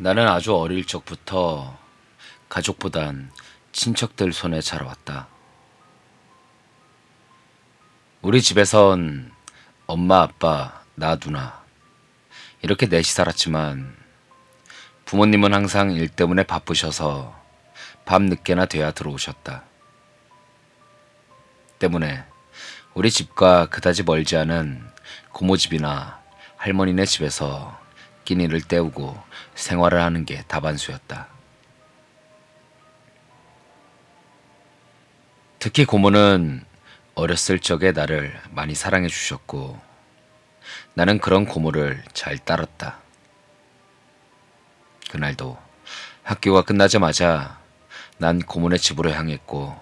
나는 아주 어릴 적부터 가족보단 친척들 손에 자라왔다. 우리 집에선 엄마, 아빠, 나, 누나 이렇게 넷이 살았지만 부모님은 항상 일 때문에 바쁘셔서 밤 늦게나 돼야 들어오셨다. 때문에 우리 집과 그다지 멀지 않은 고모 집이나 할머니네 집에서 끼니를 때우고 생활을 하는 게 다반수였다. 특히 고모는 어렸을 적에 나를 많이 사랑해 주셨고 나는 그런 고모를 잘 따랐다. 그날도 학교가 끝나자마자 난 고모네 집으로 향했고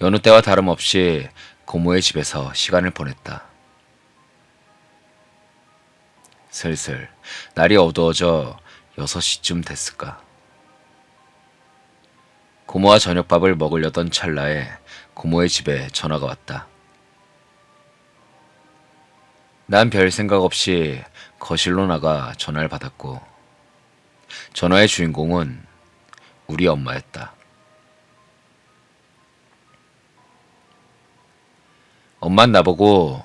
여느 때와 다름없이 고모의 집에서 시간을 보냈다. 슬슬 날이 어두워져 6시쯤 됐을까. 고모와 저녁밥을 먹으려던 찰나에 고모의 집에 전화가 왔다. 난 별 생각 없이 거실로 나가 전화를 받았고, 전화의 주인공은 우리 엄마였다. 엄만 나보고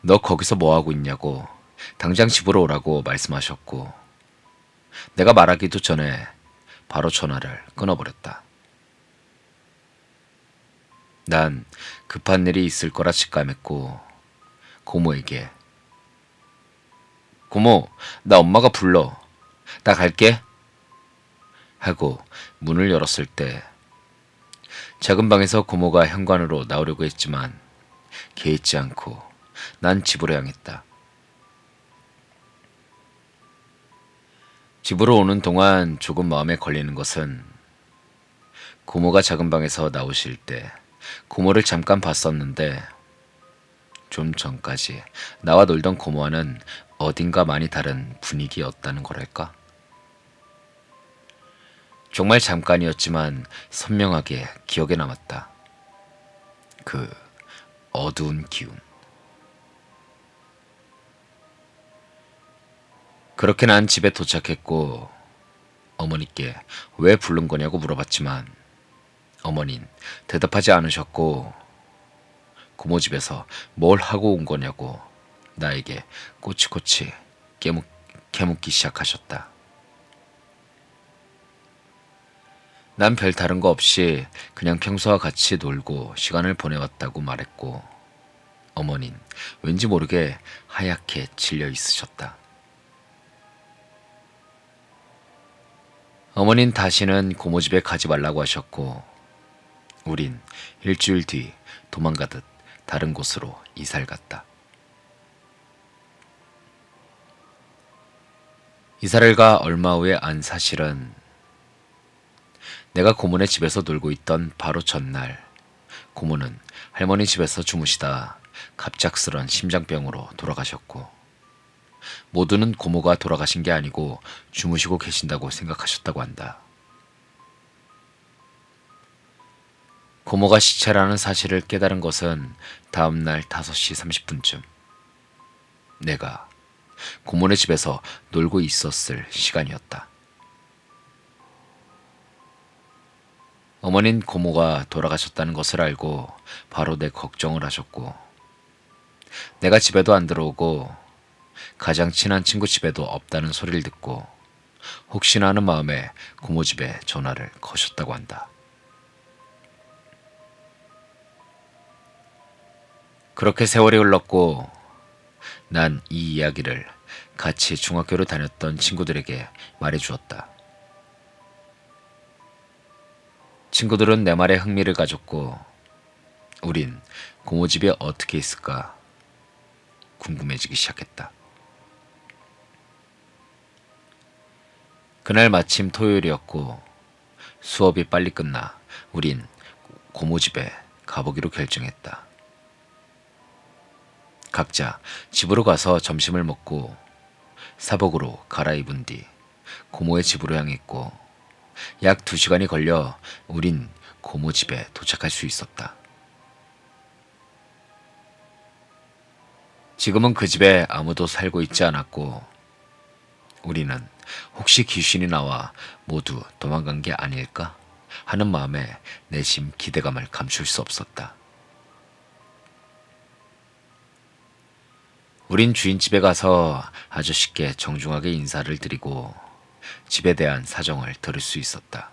너 거기서 뭐 하고 있냐고 당장 집으로 오라고 말씀하셨고, 내가 말하기도 전에 바로 전화를 끊어버렸다. 난 급한 일이 있을 거라 직감했고 고모에게 고모 나 엄마가 불러 나 갈게 하고 문을 열었을 때 작은 방에서 고모가 현관으로 나오려고 했지만 개의치 않고 난 집으로 향했다. 집으로 오는 동안 조금 마음에 걸리는 것은 고모가 작은 방에서 나오실 때 고모를 잠깐 봤었는데 좀 전까지 나와 놀던 고모와는 어딘가 많이 다른 분위기였다는 거랄까? 정말 잠깐이었지만 선명하게 기억에 남았다. 그 어두운 기운. 그렇게 난 집에 도착했고 어머니께 왜 부른 거냐고 물어봤지만 어머닌 대답하지 않으셨고 고모 집에서 뭘 하고 온 거냐고 나에게 꼬치꼬치 깨묻, 깨묻기 시작하셨다. 난 별 다른 거 없이 그냥 평소와 같이 놀고 시간을 보내왔다고 말했고 어머닌 왠지 모르게 하얗게 질려 있으셨다. 어머닌 다시는 고모 집에 가지 말라고 하셨고 우린 일주일 뒤 도망가듯 다른 곳으로 이사를 갔다. 이사를 가 얼마 후에 안 사실은 내가 고모네 집에서 놀고 있던 바로 전날 고모는 할머니 집에서 주무시다 갑작스런 심장병으로 돌아가셨고 모두는 고모가 돌아가신 게 아니고 주무시고 계신다고 생각하셨다고 한다. 고모가 시체라는 사실을 깨달은 것은 다음날 5시 30분쯤. 내가 고모네 집에서 놀고 있었을 시간이었다. 어머닌 고모가 돌아가셨다는 것을 알고 바로 내 걱정을 하셨고, 내가 집에도 안 들어오고 가장 친한 친구 집에도 없다는 소리를 듣고 혹시나 하는 마음에 고모 집에 전화를 거셨다고 한다. 그렇게 세월이 흘렀고 난 이 이야기를 같이 중학교를 다녔던 친구들에게 말해 주었다. 친구들은 내 말에 흥미를 가졌고 우린 고모 집이 어떻게 있을까 궁금해지기 시작했다. 그날 마침 토요일이었고 수업이 빨리 끝나 우린 고모 집에 가보기로 결정했다. 각자 집으로 가서 점심을 먹고 사복으로 갈아입은 뒤 고모의 집으로 향했고 약 두 시간이 걸려 우린 고모 집에 도착할 수 있었다. 지금은 그 집에 아무도 살고 있지 않았고 우리는 혹시 귀신이 나와 모두 도망간 게 아닐까 하는 마음에 내심 기대감을 감출 수 없었다. 우린 주인집에 가서 아저씨께 정중하게 인사를 드리고 집에 대한 사정을 들을 수 있었다.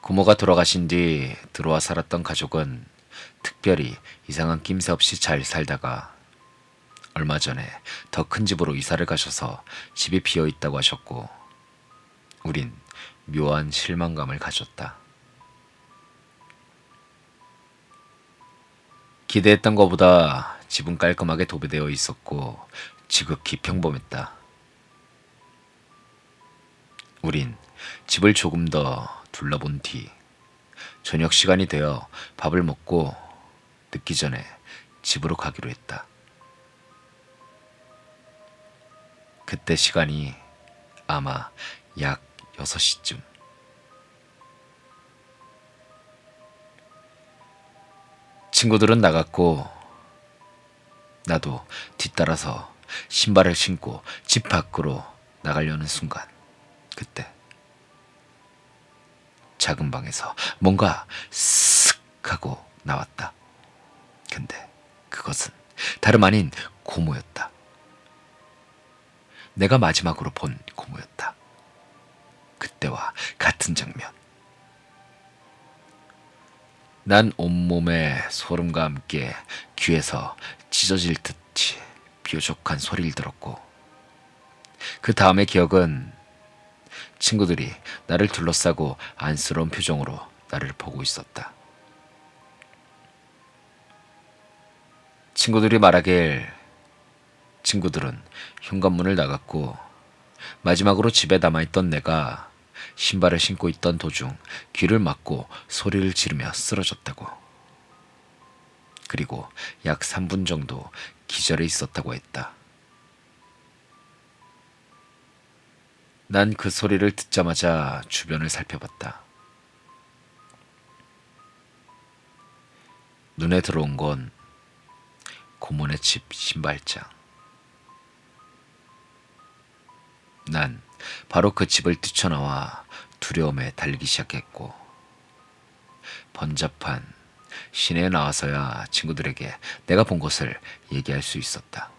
고모가 돌아가신 뒤 들어와 살았던 가족은 특별히 이상한 낌새 없이 잘 살다가 얼마 전에 더 큰 집으로 이사를 가셔서 집이 비어 있다고 하셨고 우린 묘한 실망감을 가졌다. 기대했던 것보다 집은 깔끔하게 도배되어 있었고 지극히 평범했다. 우린 집을 조금 더 둘러본 뒤 저녁 시간이 되어 밥을 먹고 늦기 전에 집으로 가기로 했다. 그때 시간이 아마 약 6시쯤. 친구들은 나갔고 나도 뒤따라서 신발을 신고 집 밖으로 나가려는 순간 그때 작은 방에서 뭔가 쓱 하고 나왔다. 근데 그것은 다름 아닌 고모였다. 내가 마지막으로 본 고모였다. 그때와 같은 장면. 난 온몸에 소름과 함께 귀에서 찢어질 듯이 뾰족한 소리를 들었고 그 다음의 기억은 친구들이 나를 둘러싸고 안쓰러운 표정으로 나를 보고 있었다. 친구들이 말하길 친구들은 현관문을 나갔고 마지막으로 집에 남아있던 내가 신발을 신고 있던 도중 귀를 막고 소리를 지르며 쓰러졌다고. 그리고 약 3분 정도 기절해 있었다고 했다. 난 그 소리를 듣자마자 주변을 살펴봤다. 눈에 들어온 건 고모네 집 신발장. 난 바로 그 집을 뛰쳐나와 두려움에 달리기 시작했고 번잡한 시내에 나와서야 친구들에게 내가 본 것을 얘기할 수 있었다.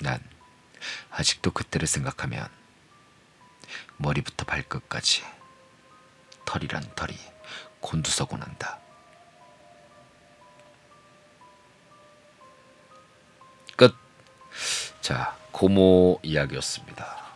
난 아직도 그때를 생각하면 머리부터 발끝까지 털이란 털이 곤두서곤 한다. 자, 고모 이야기였습니다.